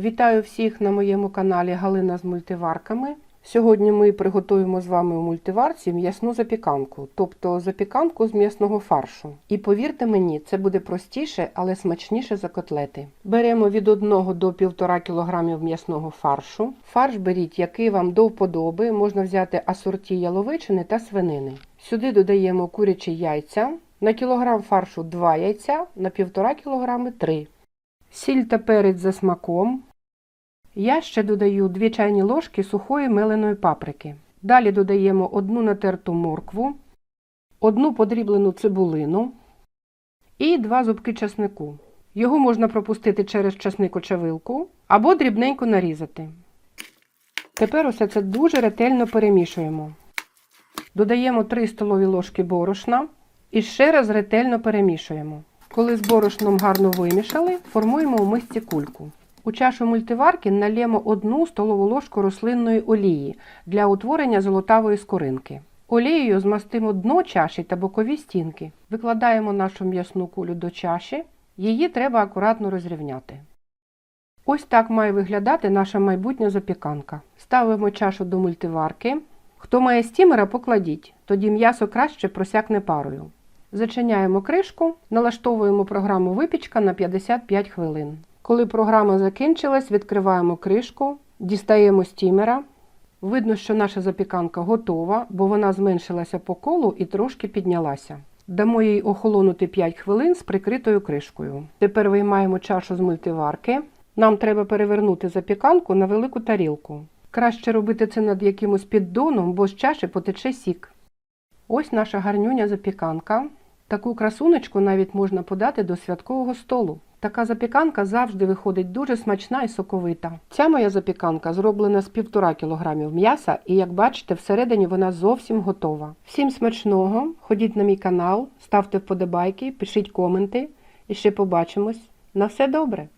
Вітаю всіх на моєму каналі Галина з мультиварками. Сьогодні ми приготуємо з вами у мультиварці м'ясну запіканку, тобто запіканку з м'ясного фаршу. І повірте мені, це буде простіше, але смачніше за котлети. Беремо від 1 до 1,5 кг м'ясного фаршу. Фарш беріть, який вам до вподоби. Можна взяти асорті яловичини та свинини. Сюди додаємо курячі яйця. На кілограм фаршу 2 яйця, на 1,5 кг 3. Сіль та перець за смаком. Я ще додаю 2 чайні ложки сухої меленої паприки. Далі додаємо одну натерту моркву, одну подріблену цибулину і 2 зубки часнику. Його можна пропустити через часник-очавилку або дрібненько нарізати. Тепер усе це дуже ретельно перемішуємо. Додаємо 3 столові ложки борошна і ще раз ретельно перемішуємо. Коли з борошном гарно вимішали, формуємо у мисці кульку. У чашу мультиварки нальємо 1 столову ложку рослинної олії для утворення золотавої скоринки. Олією змастимо дно чаші та бокові стінки. Викладаємо нашу м'ясну кулю до чаші. Її треба акуратно розрівняти. Ось так має виглядати наша майбутня запіканка. Ставимо чашу до мультиварки. Хто має стімера, покладіть, тоді м'ясо краще просякне парою. Зачиняємо кришку, налаштовуємо програму випічка на 55 хвилин. Коли програма закінчилась, відкриваємо кришку, дістаємо стімера. Видно, що наша запіканка готова, бо вона зменшилася по колу і трошки піднялася. Дамо їй охолонути 5 хвилин з прикритою кришкою. Тепер виймаємо чашу з мультиварки. Нам треба перевернути запіканку на велику тарілку. Краще робити це над якимось піддоном, бо з чаші потече сік. Ось наша гарнюня запіканка. Таку красунечку навіть можна подати до святкового столу. Така запіканка завжди виходить дуже смачна і соковита. Ця моя запіканка зроблена з 1,5 кг м'яса, і як бачите, всередині вона зовсім готова. Всім смачного! Ходіть на мій канал, ставте вподобайки, пишіть коменти і ще побачимось. На все добре!